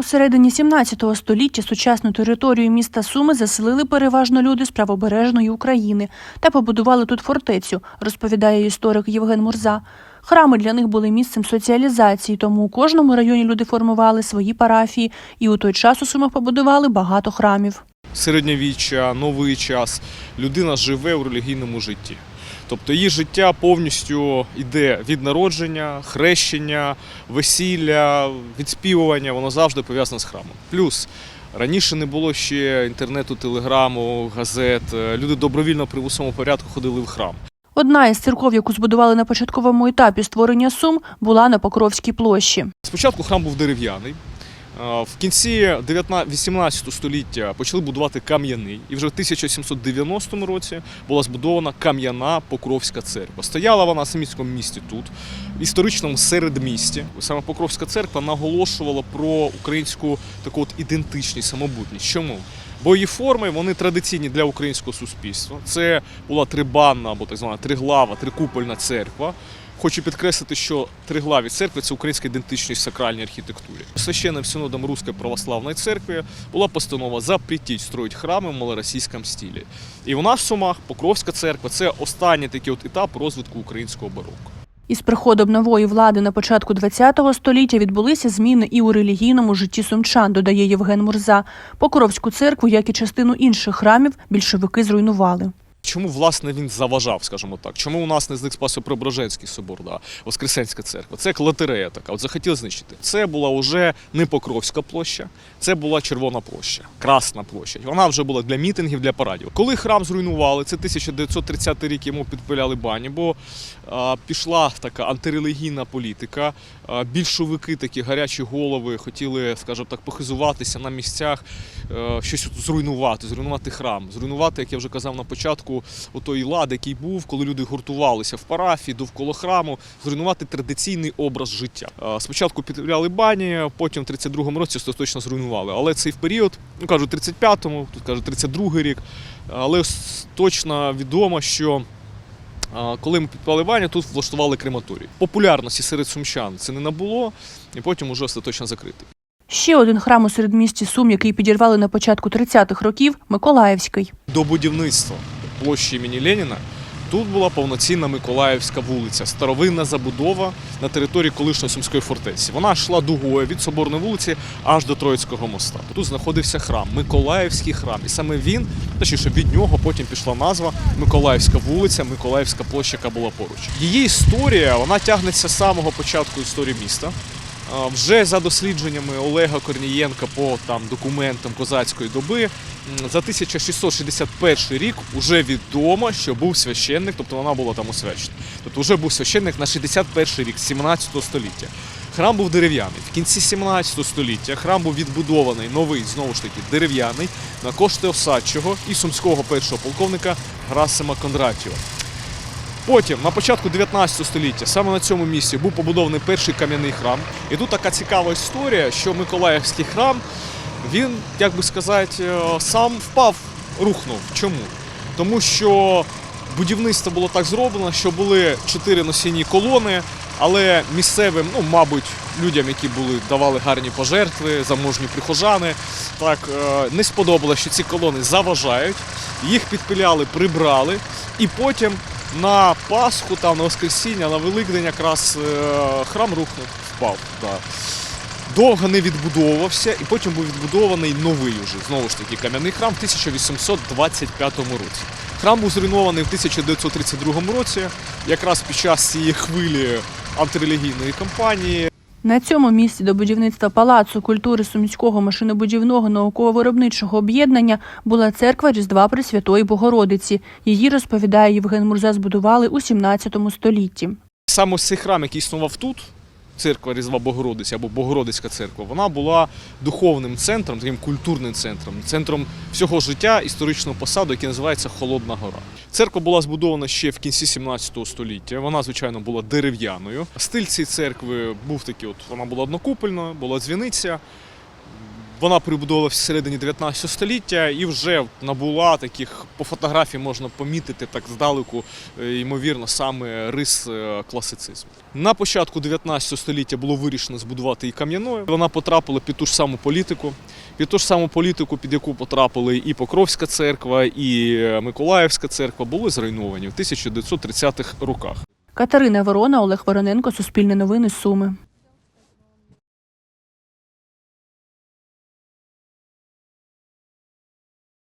У середині 17 століття сучасну територію міста Суми заселили переважно люди з правобережної України та побудували тут фортецю, розповідає історик Євген Мурза. Храми для них були місцем соціалізації, тому у кожному районі люди формували свої парафії, і у той час у Сумах побудували багато храмів. середньовіччя, новий час, людина живе у релігійному житті. Тобто її життя повністю йде від народження, хрещення, весілля, відспівування, воно завжди пов'язане з храмом. Плюс раніше не було ще інтернету, телеграму, газет. Люди добровільно при усьому порядку ходили в храм. Одна із церков, яку збудували на початковому етапі створення Сум, була на Покровській площі. Спочатку храм був дерев'яний. А, В кінці 18 століття почали будувати кам'яний, і вже в 1790 році була збудована кам'яна Покровська церква. Стояла вона в самітському місті тут, в історичному середмісті. Саме Покровська церква наголошувала про українську таку от ідентичність, самобутність. Чому? Бо її форми вони традиційні для українського суспільства. Це була трибанна або так звана триглава, трикупольна церква. Хочу підкреслити, що триглаві церкви це українська ідентичність сакральній архітектурі. Священним синодом Руської православної церкви була постанова запретіть строїть храми в малоросійському стилі. І нас в Сумах Покровська церква це останній такий от етап розвитку українського бароко. Із приходом нової влади на початку ХХ століття відбулися зміни і у релігійному житті сумчан, додає Євген Мурза. Покровську церкву, як і частину інших храмів, більшовики зруйнували. Чому власне він заважав, скажімо так? Чому у нас не зник Спасо-Преображенський собор, да, Воскресенська церква? Це як лотерея така. От захотіли знищити. Це була вже не Покровська площа, це була Червона площа, Красна площа. Вона вже була для мітингів, для парадів. Коли храм зруйнували, це 1930 рік йому підпиляли бані, бо а, пішла така антирелігійна політика. А, більшовики, такі гарячі голови, хотіли, скажімо так, похизуватися на місцях, е, щось зруйнувати, зруйнувати храм, зруйнувати, як я вже казав на початку, отой лад, який був, коли люди гуртувалися в парафії довкола храму, зруйнувати традиційний образ життя. Спочатку підпиляли бані, потім в 32-му році остаточно зруйнували. Але цей період, ну кажуть, 35-му, тут кажуть, 32-й рік. Але точно відомо, що коли ми підпали баню, тут влаштували крематорій. Популярності серед сумчан це не набуло, і потім уже остаточно закритий. Ще один храм у середмісті Сум, який підірвали на початку 30-х років – Миколаївський. До будівництва площі імені Леніна тут була повноцінна Миколаївська вулиця, старовинна забудова на території колишньої сумської фортеці. Вона йшла дугою від Соборної вулиці аж до Троїцького моста. Тут знаходився храм, Миколаївський храм. І саме він, точніше, від нього потім пішла назва Миколаївська вулиця, Миколаївська площа, яка була поруч. Її історія вона тягнеться з самого початку історії міста. Вже за дослідженнями Олега Корнієнка по там документам козацької доби за 1661 рік вже відомо, що був священник, тобто вона була там освячена. Тобто вже був священник на 61 рік, з 17 століття. Храм був дерев'яний. В кінці 17 століття храм був відбудований, новий, знову ж таки, дерев'яний, на кошти осадчого і сумського першого полковника Грасима Кондратіва. Потім, на початку 19 століття, саме на цьому місці був побудований перший кам'яний храм. І тут така цікава історія, що Миколаївський храм, він, як би сказати, е, сам впав, рухнув. Чому? Тому що будівництво було так зроблено, що були чотири носійні колони, але місцевим, ну, мабуть, людям, які були, давали гарні пожертви, заможні прихожани, так е, не сподобалося, що ці колони заважають. Їх підпиляли, прибрали, і потім на Пасху, там, на Воскресіння, на Великдень якраз е, храм рухнув, впав. Да. Довго не відбудовувався, і потім був відбудований новий уже, знову ж таки, кам'яний храм в 1825 році. Храм був зруйнований в 1932 році, якраз під час цієї хвилі антирелігійної кампанії. На цьому місці до будівництва Палацу культури Сумського машинобудівного науково-виробничого об'єднання була церква Різдва Пресвятої Богородиці. Її, розповідає Євген Мурза, збудували у 17 столітті. Саме цей храм, який існував тут, церква Різдва Богородиця або Богородицька церква, вона була духовним центром, таким культурним центром, центром всього життя історичного посаду, який називається Холодна Гора. Церква була збудована ще в кінці 17 століття. Вона, звичайно, була дерев'яною. Стиль цієї церкви був такий: от вона була однокупельна, була дзвіниця. Вона прибудовувалася всередині 19 століття і вже набула таких по фотографії можна помітити так здалеку, е, ймовірно, саме рис е, класицизму. На початку 19 століття було вирішено збудувати і кам'яною. Вона потрапила під ту ж саму політику, під ту ж саму політику, під яку потрапили і Покровська церква, і е, Миколаївська церква, були зруйновані в 1930-х роках. Катерина Ворона, Олег Вороненко, Суспільне новини, Суми.